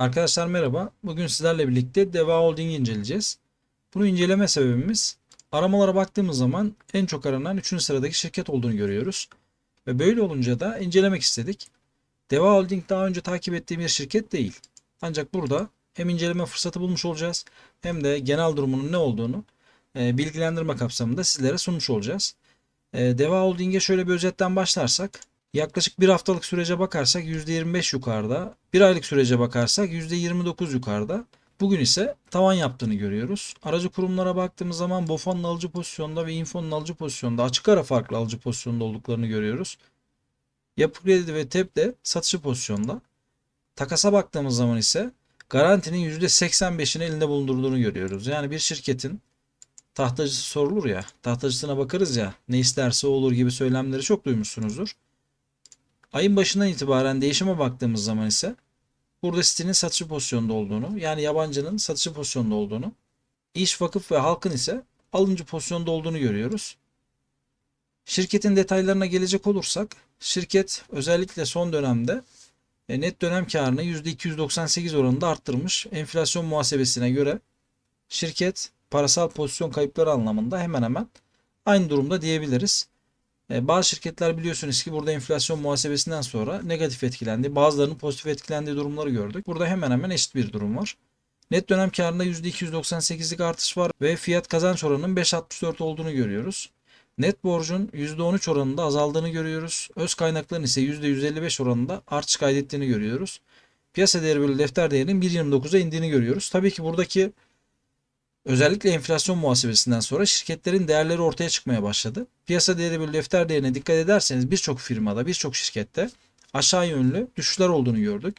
Arkadaşlar merhaba. Bugün sizlerle birlikte Deva Holding'i inceleyeceğiz. Bunu inceleme sebebimiz aramalara baktığımız zaman en çok aranan 3. sıradaki şirket olduğunu görüyoruz. Ve böyle olunca da incelemek istedik. Deva Holding daha önce takip ettiğim bir şirket değil. Ancak burada hem inceleme fırsatı bulmuş olacağız hem de genel durumunun ne olduğunu e, bilgilendirme kapsamında sizlere sunmuş olacağız. E, Deva Holding'e şöyle bir özetten başlarsak Yaklaşık bir haftalık sürece bakarsak %25 yukarıda, bir aylık sürece bakarsak %29 yukarıda. Bugün ise tavan yaptığını görüyoruz. Aracı kurumlara baktığımız zaman BOFA'nın alıcı pozisyonda ve Info'nun alıcı pozisyonda açık ara farklı alıcı pozisyonda olduklarını görüyoruz. Yapı Kredi ve TEP de satıcı pozisyonda. Takasa baktığımız zaman ise garantinin %85'ini elinde bulundurduğunu görüyoruz. Yani bir şirketin tahtacısı sorulur ya, tahtacısına bakarız ya, ne isterse olur gibi söylemleri çok duymuşsunuzdur. Ayın başından itibaren değişime baktığımız zaman ise burada sitenin satıcı pozisyonda olduğunu yani yabancının satıcı pozisyonda olduğunu iş vakıf ve halkın ise alıncı pozisyonda olduğunu görüyoruz. Şirketin detaylarına gelecek olursak şirket özellikle son dönemde e, net dönem karını %298 oranında arttırmış. Enflasyon muhasebesine göre şirket parasal pozisyon kayıpları anlamında hemen hemen aynı durumda diyebiliriz. E, bazı şirketler biliyorsunuz ki burada enflasyon muhasebesinden sonra negatif etkilendi. Bazılarının pozitif etkilendiği durumları gördük. Burada hemen hemen eşit bir durum var. Net dönem karında %298'lik artış var ve fiyat kazanç oranının 5.64 olduğunu görüyoruz. Net borcun %13 oranında azaldığını görüyoruz. Öz kaynakların ise %155 oranında artış kaydettiğini görüyoruz. Piyasa değeri bölü defter değerinin 1.29'a indiğini görüyoruz. Tabii ki buradaki Özellikle enflasyon muhasebesinden sonra şirketlerin değerleri ortaya çıkmaya başladı. Piyasa değeri bölü defter değerine dikkat ederseniz birçok firmada, birçok şirkette aşağı yönlü düşüşler olduğunu gördük.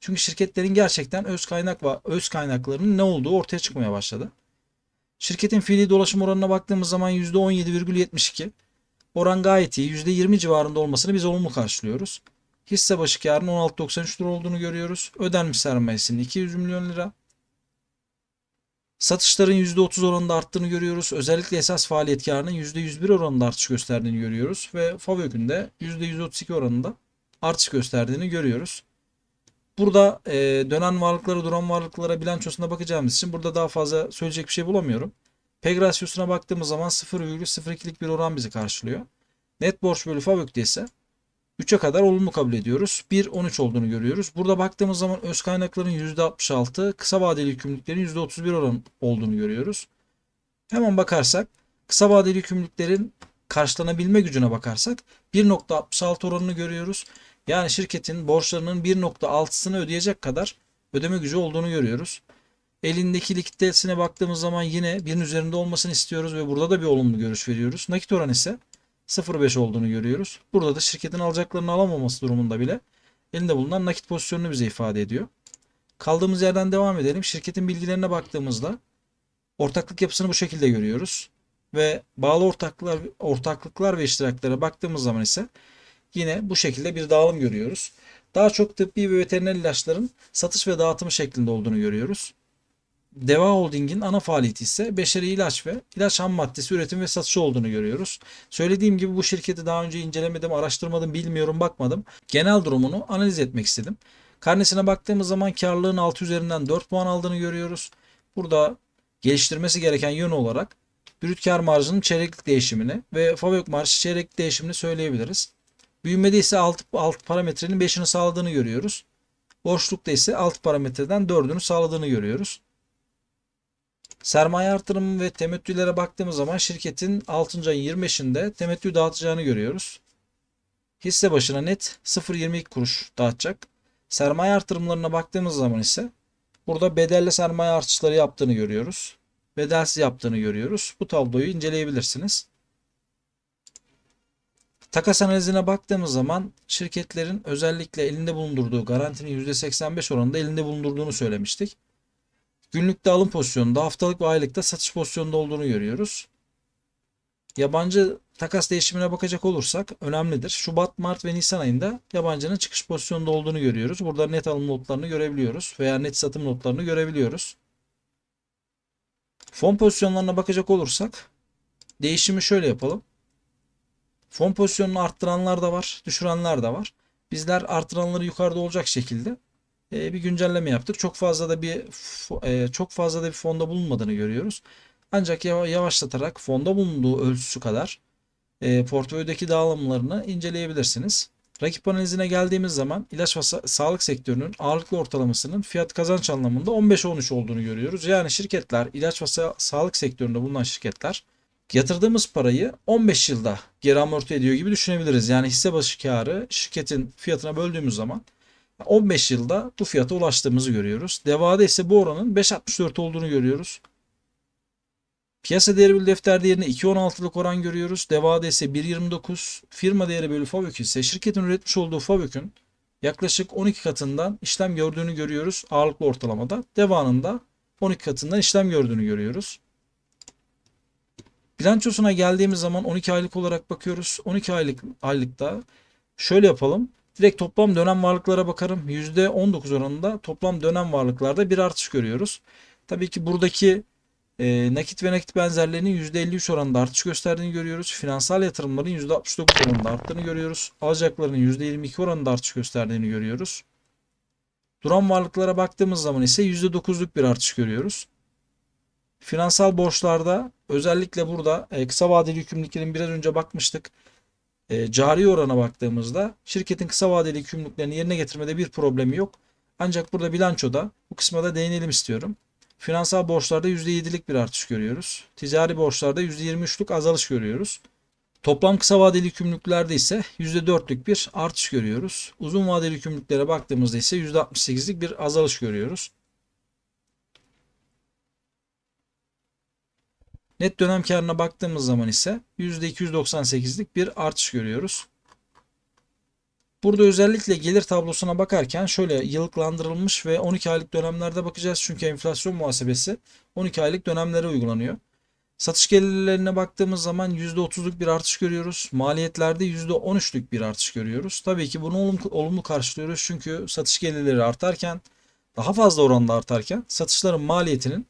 Çünkü şirketlerin gerçekten öz kaynak ve öz kaynaklarının ne olduğu ortaya çıkmaya başladı. Şirketin fiili dolaşım oranına baktığımız zaman %17,72. Oran gayet iyi. %20 civarında olmasını biz olumlu karşılıyoruz. Hisse başı karının 16.93 lira olduğunu görüyoruz. Ödenmiş sermayesinin 200 milyon lira. Satışların %30 oranında arttığını görüyoruz. Özellikle esas faaliyet karının %101 oranında artış gösterdiğini görüyoruz. Ve FAVÖK'ün de %132 oranında artış gösterdiğini görüyoruz. Burada e, dönen varlıklara, duran varlıklara bilançosuna bakacağımız için burada daha fazla söyleyecek bir şey bulamıyorum. PEG rasyosuna baktığımız zaman 0,02'lik bir oran bizi karşılıyor. Net borç bölü FAVÖK'te ise 3'e kadar olumlu kabul ediyoruz. 1.13 olduğunu görüyoruz. Burada baktığımız zaman öz kaynakların %66, kısa vadeli yükümlülüklerin %31 oran olduğunu görüyoruz. Hemen bakarsak kısa vadeli yükümlülüklerin karşılanabilme gücüne bakarsak 1.66 oranını görüyoruz. Yani şirketin borçlarının 1.6'sını ödeyecek kadar ödeme gücü olduğunu görüyoruz. Elindeki likiditesine baktığımız zaman yine birin üzerinde olmasını istiyoruz ve burada da bir olumlu görüş veriyoruz. Nakit oran ise 0.5 olduğunu görüyoruz. Burada da şirketin alacaklarını alamaması durumunda bile elinde bulunan nakit pozisyonunu bize ifade ediyor. Kaldığımız yerden devam edelim. Şirketin bilgilerine baktığımızda ortaklık yapısını bu şekilde görüyoruz. Ve bağlı ortaklıklar, ortaklıklar ve iştiraklara baktığımız zaman ise yine bu şekilde bir dağılım görüyoruz. Daha çok tıbbi ve veteriner ilaçların satış ve dağıtımı şeklinde olduğunu görüyoruz. Deva Holding'in ana faaliyeti ise beşeri ilaç ve ilaç ham maddesi üretim ve satışı olduğunu görüyoruz. Söylediğim gibi bu şirketi daha önce incelemedim, araştırmadım, bilmiyorum, bakmadım. Genel durumunu analiz etmek istedim. Karnesine baktığımız zaman karlılığın 6 üzerinden 4 puan aldığını görüyoruz. Burada geliştirmesi gereken yön olarak brüt kar marjının çeyreklik değişimini ve fabrik marj çeyreklik değişimini söyleyebiliriz. Büyümede ise alt, alt parametrenin 5'ini sağladığını görüyoruz. Boşlukta ise alt parametreden 4'ünü sağladığını görüyoruz. Sermaye artırımı ve temettülere baktığımız zaman şirketin 6. ayın 25'inde temettü dağıtacağını görüyoruz. Hisse başına net 0.22 kuruş dağıtacak. Sermaye artırımlarına baktığımız zaman ise burada bedelli sermaye artışları yaptığını görüyoruz. Bedelsiz yaptığını görüyoruz. Bu tabloyu inceleyebilirsiniz. Takas analizine baktığımız zaman şirketlerin özellikle elinde bulundurduğu garantinin %85 oranında elinde bulundurduğunu söylemiştik. Günlükte alım pozisyonunda, haftalık ve aylıkta satış pozisyonunda olduğunu görüyoruz. Yabancı takas değişimine bakacak olursak önemlidir. Şubat, Mart ve Nisan ayında yabancının çıkış pozisyonunda olduğunu görüyoruz. Burada net alım notlarını görebiliyoruz veya net satım notlarını görebiliyoruz. Fon pozisyonlarına bakacak olursak değişimi şöyle yapalım. Fon pozisyonunu arttıranlar da var, düşürenler de var. Bizler artıranları yukarıda olacak şekilde bir güncelleme yaptık. Çok fazla da bir e, çok fazla da bir fonda bulunmadığını görüyoruz. Ancak yava- yavaşlatarak fonda bulunduğu ölçüsü kadar e, portföydeki dağılımlarını inceleyebilirsiniz. Rakip analizine geldiğimiz zaman ilaç ve sa- sağlık sektörünün ağırlıklı ortalamasının fiyat kazanç anlamında 15-13 olduğunu görüyoruz. Yani şirketler, ilaç ve sa- sağlık sektöründe bulunan şirketler yatırdığımız parayı 15 yılda geri amorti ediyor gibi düşünebiliriz. Yani hisse başı karı şirketin fiyatına böldüğümüz zaman 15 yılda bu fiyata ulaştığımızı görüyoruz. Devada ise bu oranın 5.64 olduğunu görüyoruz. Piyasa değeri bölü defter değerine 2.16'lık oran görüyoruz. Devada ise 1.29. Firma değeri bölü fabrik ise şirketin üretmiş olduğu fabrikin yaklaşık 12 katından işlem gördüğünü görüyoruz ağırlıklı ortalamada. Devanın da 12 katından işlem gördüğünü görüyoruz. Bilançosuna geldiğimiz zaman 12 aylık olarak bakıyoruz. 12 aylık aylıkta şöyle yapalım. Direkt toplam dönem varlıklara bakarım. %19 oranında toplam dönem varlıklarda bir artış görüyoruz. Tabii ki buradaki e, nakit ve nakit benzerlerinin %53 oranında artış gösterdiğini görüyoruz. Finansal yatırımların %69 oranında arttığını görüyoruz. Alacakların %22 oranında artış gösterdiğini görüyoruz. Duran varlıklara baktığımız zaman ise %9'luk bir artış görüyoruz. Finansal borçlarda özellikle burada e, kısa vadeli yükümlülüklerin biraz önce bakmıştık. E, cari orana baktığımızda şirketin kısa vadeli yükümlülüklerini yerine getirmede bir problemi yok. Ancak burada bilançoda bu kısma da değinelim istiyorum. Finansal borçlarda %7'lik bir artış görüyoruz. Ticari borçlarda %23'lük azalış görüyoruz. Toplam kısa vadeli yükümlülüklerde ise %4'lük bir artış görüyoruz. Uzun vadeli yükümlülüklere baktığımızda ise %68'lik bir azalış görüyoruz. Net dönem karına baktığımız zaman ise %298'lik bir artış görüyoruz. Burada özellikle gelir tablosuna bakarken şöyle yıllıklandırılmış ve 12 aylık dönemlerde bakacağız. Çünkü enflasyon muhasebesi 12 aylık dönemlere uygulanıyor. Satış gelirlerine baktığımız zaman %30'luk bir artış görüyoruz. Maliyetlerde %13'lük bir artış görüyoruz. Tabii ki bunu olumlu, olumlu karşılıyoruz. Çünkü satış gelirleri artarken daha fazla oranda artarken satışların maliyetinin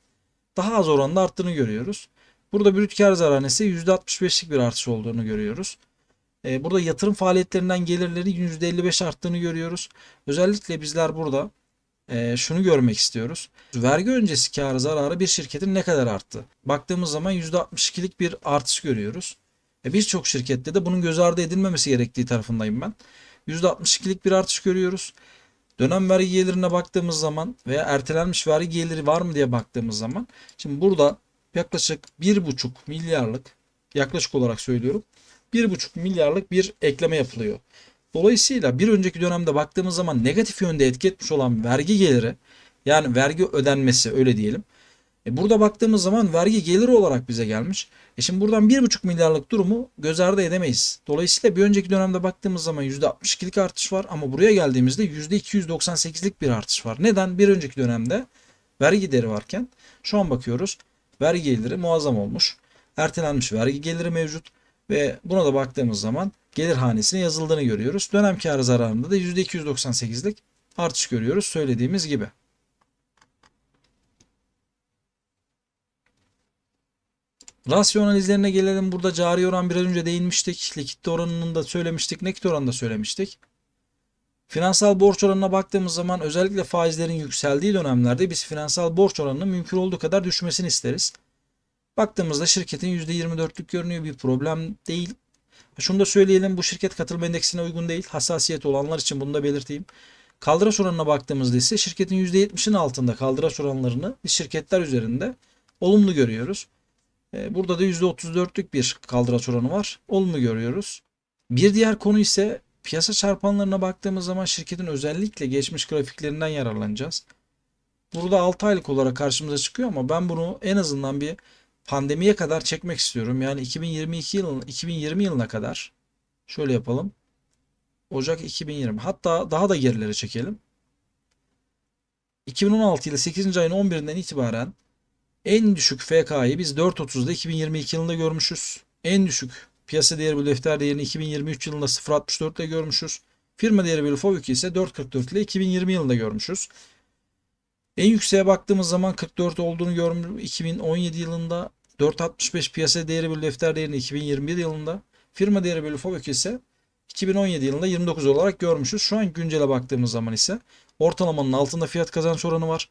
daha az oranda arttığını görüyoruz. Burada brüt kar zararı ise %65'lik bir artış olduğunu görüyoruz. Ee, Burada yatırım faaliyetlerinden gelirleri %55 arttığını görüyoruz. Özellikle bizler burada e, şunu görmek istiyoruz. Vergi öncesi karı zararı bir şirketin ne kadar arttı? Baktığımız zaman %62'lik bir artış görüyoruz. E, Birçok şirkette de bunun göz ardı edilmemesi gerektiği tarafındayım ben. %62'lik bir artış görüyoruz. Dönem vergi gelirine baktığımız zaman veya ertelenmiş vergi geliri var mı diye baktığımız zaman şimdi burada yaklaşık 1,5 milyarlık yaklaşık olarak söylüyorum 1,5 milyarlık bir ekleme yapılıyor. Dolayısıyla bir önceki dönemde baktığımız zaman negatif yönde etki etmiş olan vergi geliri yani vergi ödenmesi öyle diyelim. E burada baktığımız zaman vergi geliri olarak bize gelmiş. E şimdi buradan 1,5 milyarlık durumu göz ardı edemeyiz. Dolayısıyla bir önceki dönemde baktığımız zaman %62'lik artış var ama buraya geldiğimizde %298'lik bir artış var. Neden? Bir önceki dönemde vergi gideri varken şu an bakıyoruz vergi geliri muazzam olmuş. Ertelenmiş vergi geliri mevcut ve buna da baktığımız zaman gelir hanesine yazıldığını görüyoruz. Dönem karı zararında da %298'lik artış görüyoruz söylediğimiz gibi. Rasyo analizlerine gelelim. Burada cari oran biraz önce değinmiştik. Likitte oranını da söylemiştik. Nakit oranını da söylemiştik. Finansal borç oranına baktığımız zaman özellikle faizlerin yükseldiği dönemlerde biz finansal borç oranının mümkün olduğu kadar düşmesini isteriz. Baktığımızda şirketin %24'lük görünüyor bir problem değil. Şunu da söyleyelim bu şirket katılım endeksine uygun değil. Hassasiyet olanlar için bunu da belirteyim. Kaldıraç oranına baktığımızda ise şirketin %70'in altında kaldıraç oranlarını biz şirketler üzerinde olumlu görüyoruz. E, Burada da %34'lük bir kaldıraç oranı var. Olumlu görüyoruz. Bir diğer konu ise piyasa çarpanlarına baktığımız zaman şirketin özellikle geçmiş grafiklerinden yararlanacağız. Burada 6 aylık olarak karşımıza çıkıyor ama ben bunu en azından bir pandemiye kadar çekmek istiyorum. Yani 2022 yılın 2020 yılına kadar şöyle yapalım. Ocak 2020 hatta daha da gerilere çekelim. 2016 yılı 8. ayın 11'inden itibaren en düşük FK'yı biz 4.30'da 2022 yılında görmüşüz. En düşük piyasa değeri bölü defter değerini 2023 yılında 0.64 ile görmüşüz. Firma değeri bölü FOBÜK ise 4.44 ile 2020 yılında görmüşüz. En yükseğe baktığımız zaman 44 olduğunu görmüşüz 2017 yılında. 4.65 piyasa değeri bölü defter değerini 2021 yılında. Firma değeri bölü FOBÜK ise 2017 yılında 29 olarak görmüşüz. Şu an güncele baktığımız zaman ise ortalamanın altında fiyat kazanç oranı var.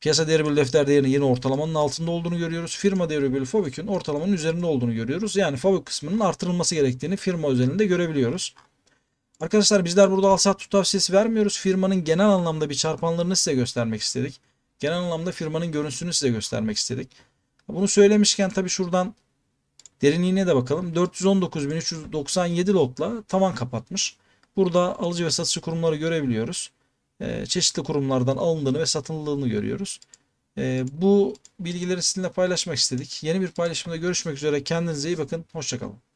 Piyasa değeri bölü defter değerinin yine ortalamanın altında olduğunu görüyoruz. Firma değeri bölü FOBIK'ün ortalamanın üzerinde olduğunu görüyoruz. Yani FOBIK kısmının artırılması gerektiğini firma özelinde görebiliyoruz. Arkadaşlar bizler burada al sat tut tavsiyesi vermiyoruz. Firmanın genel anlamda bir çarpanlarını size göstermek istedik. Genel anlamda firmanın görüntüsünü size göstermek istedik. Bunu söylemişken tabii şuradan derinliğine de bakalım. 419.397 lotla tavan kapatmış. Burada alıcı ve satıcı kurumları görebiliyoruz. Ee, çeşitli kurumlardan alındığını ve satıldığını görüyoruz. Ee, bu bilgileri sizinle paylaşmak istedik. Yeni bir paylaşımda görüşmek üzere. Kendinize iyi bakın. Hoşçakalın.